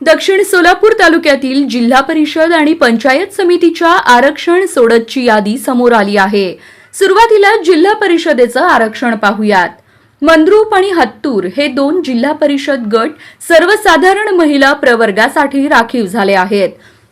दक्षिण सोलापूर तालुक्यातील जिल्हा परिषद आणि पंचायत समितीच्या आरक्षण सोडतची यादी समोर आली आहे. सुरुवातीला जिल्हा परिषदेचं आरक्षण पाहूयात. मंद्रूप आणि हत्तूर हे दोन जिल्हा परिषद गट सर्वसाधारण महिला प्रवर्गासाठी राखीव झाले आहेत.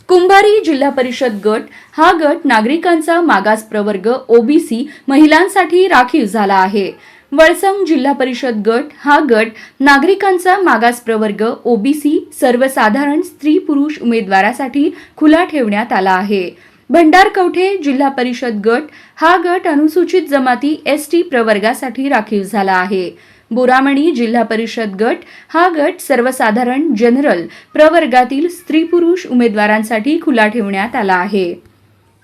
कुंभारी जिल्हा परिषद गट हा गट नागरिकांचा मागास प्रवर्ग ओबीसी महिलांसाठी राखीव झाला आहे. वळसंग जिल्हा परिषद गट हा गट नागरिकांचा मागास प्रवर्ग ओबीसी सर्वसाधारण स्त्री पुरुष उमेदवारासाठी खुला ठेवण्यात आला आहे. भंडारकवठे जिल्हा परिषद गट हा गट अनुसूचित जमाती एस टी प्रवर्गासाठी राखीव झाला आहे. बोरामणी जिल्हा परिषद गट हा गट सर्वसाधारण जनरल प्रवर्गातील स्त्री पुरुष उमेदवारांसाठी खुला ठेवण्यात आला आहे.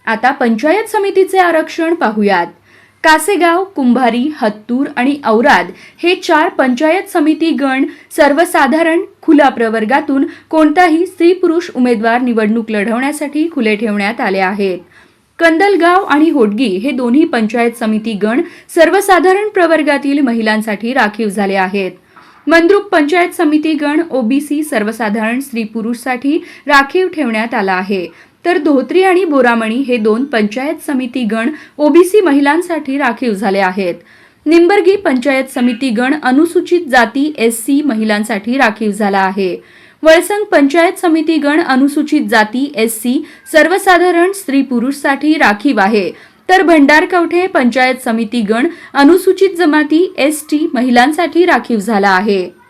आता पंचायत समितीचे आरक्षण पाहूयात. कासेगाव कुंभारी हत्तूर आणि औराद हे चार पंचायत समिती गण सर्वसाधारण खुला प्रवर्गातून कोणताही स्त्री पुरुष उमेदवार निवडणूक लढवण्यासाठी खुले ठेवण्यात आले आहेत. कंदलगाव आणि होडगी हे दोन्ही पंचायत समिती गण सर्वसाधारण प्रवर्गातील महिलांसाठी राखीव झाले आहेत. मंद्रुप पंचायत समिती गण ओबीसी सर्वसाधारण स्त्री पुरुषसाठी राखीव ठेवण्यात आला आहे. तर धोत्री आणि बोरामणी हे दोन पंचायत समिती गण ओबीसी महिलांसाठी राखीव झाले आहेत. निंबर्गी पंचायत समिती गण अनुसूचित जाती एस सी महिलांसाठी राखीव झाला आहे. वळसंग पंचायत समिती गण अनुसूचित जाती एस सी सर्वसाधारण स्त्री पुरुषसाठी राखीव आहे. तर भंडारकवठे पंचायत समिती गण अनुसूचित जमाती एस टी महिलांसाठी राखीव झाला आहे.